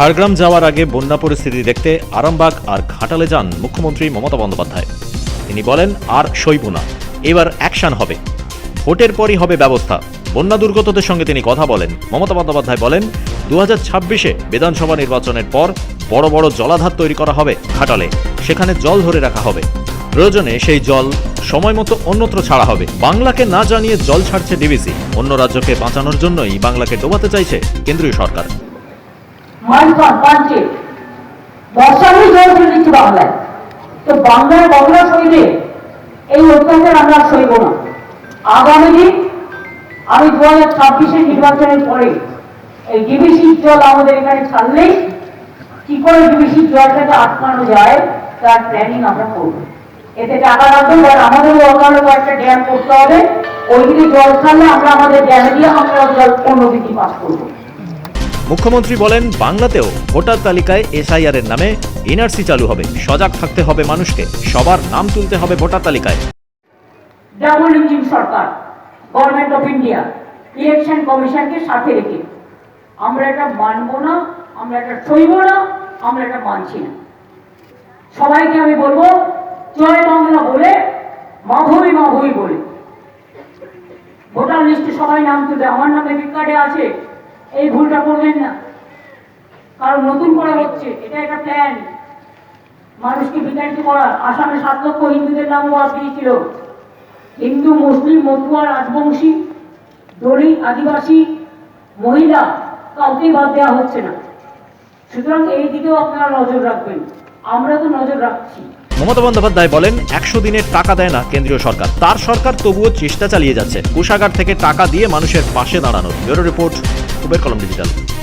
ঝাড়গ্রাম যাওয়ার আগে বন্যা পরিস্থিতি দেখতে আরামবাগ আর ঘাটালে যান মুখ্যমন্ত্রী মমতা বন্দ্যোপাধ্যায়। তিনি বলেন, আর সইব না। এবার অ্যাকশন হবে। ভোটের পরই হবে ব্যবস্থা। বন্যা দুর্গতদের সঙ্গে তিনি কথা বলেন। মমতা বন্দ্যোপাধ্যায় বলেন দু হাজার ছাব্বিশে বিধানসভা নির্বাচনের পর বড় বড় জলাধার তৈরি করা হবে ঘাটালে। সেখানে জল ধরে রাখা হবে। প্রয়োজনে সেই জল সময় মতো অন্যত্র ছাড়া হবে। বাংলাকে না জানিয়ে জল ছাড়ছে ডিবিসি। অন্য রাজ্যকে বাঁচানোর জন্যই বাংলাকে ডোবাতে চাইছে কেন্দ্রীয় সরকার। জল দিচ্ছে বাংলায়। তো এই অত্যাচার আমরা আগামী দিন আমি নির্বাচনের পরে এই জল আমাদের এখানে ছাড়লেই কি করে আটকানো যায়, তার আমরা করব। এতে টাকা লাগবে করতে হবে। ওইদিকে জল ছাড়লে আমরা আমাদের ড্যামে দিয়ে আমরা জল অন্যদিকে পাস করব। মুখ্যমন্ত্রী বলেন, বাংলাতেও ভোটার তালিকায় এসআইআর এর নামে এনআরসি চালু হবে। সজাগ থাকতে হবে মানুষকে। সবার নাম তুলতে হবে ভোটার তালিকায়। ডাবল ইঞ্জিন সরকার গভর্নমেন্ট অফ ইন্ডিয়া ইলেকশন কমিশনকে সাথে রেখে। আমরা এটা মানবো না, আমরা এটা সইব না, আমরা এটা মানছি না। সবাইকে আমি বলব, জয় বাংলা বলে মাভুই মাভুই বলে। ভোটার লিস্টে সবাই নাম তুলবে। আমার নামে কার্ডে আছে। এই ভুলটা করবেন না। কারণ নতুন করে হচ্ছে, এটা একটা প্ল্যান মানুষকে বিতাড়িত করার আসামে সাত লক্ষ হিন্দুদের নামও বাদ দিয়েছিল। হিন্দু, মুসলিম, মতুয়া, রাজবংশী, দলিত, আদিবাসী, মহিলা, কাউকেই বাদ দেওয়া হচ্ছে না। সুতরাং এই দিকেও আপনারা নজর রাখবেন। আমরা তো নজর রাখছি। মমতা বন্দ্যোপাধ্যায় বলেন, একশো দিনের টাকা দেয় না কেন্দ্রীয় সরকার। তার সরকার তবুও চেষ্টা চালিয়ে যাচ্ছে। কোষাগার থেকে টাকা দিয়ে মানুষের পাশে দাঁড়ানোর। Bureau report com o digital.